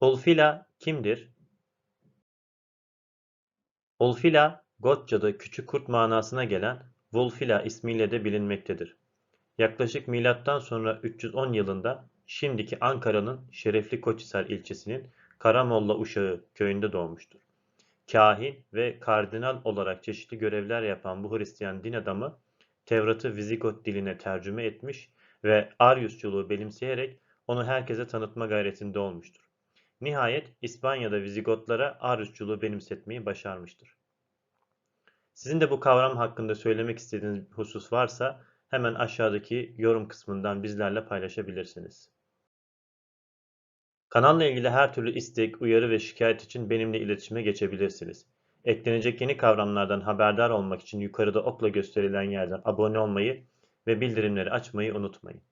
Ulfila kimdir? Ulfila, Gotça'da küçük kurt manasına gelen Wulfila ismiyle de bilinmektedir. Yaklaşık milattan sonra 310 yılında şimdiki Ankara'nın Şerefli Koçhisar ilçesinin Karamolla Uşağı köyünde doğmuştur. Kahin ve kardinal olarak çeşitli görevler yapan bu Hristiyan din adamı Tevrat'ı Vizigot diline tercüme etmiş ve Aryusçuluğu benimseyerek onu herkese tanıtma gayretinde olmuştur. Nihayet İspanya'da Vizigotlara Aryusçuluğu benimsetmeyi başarmıştır. Sizin de bu kavram hakkında söylemek istediğiniz bir husus varsa hemen aşağıdaki yorum kısmından bizlerle paylaşabilirsiniz. Kanalla ilgili her türlü istek, uyarı ve şikayet için benimle iletişime geçebilirsiniz. Eklenecek yeni kavramlardan haberdar olmak için yukarıda okla gösterilen yerden abone olmayı ve bildirimleri açmayı unutmayın.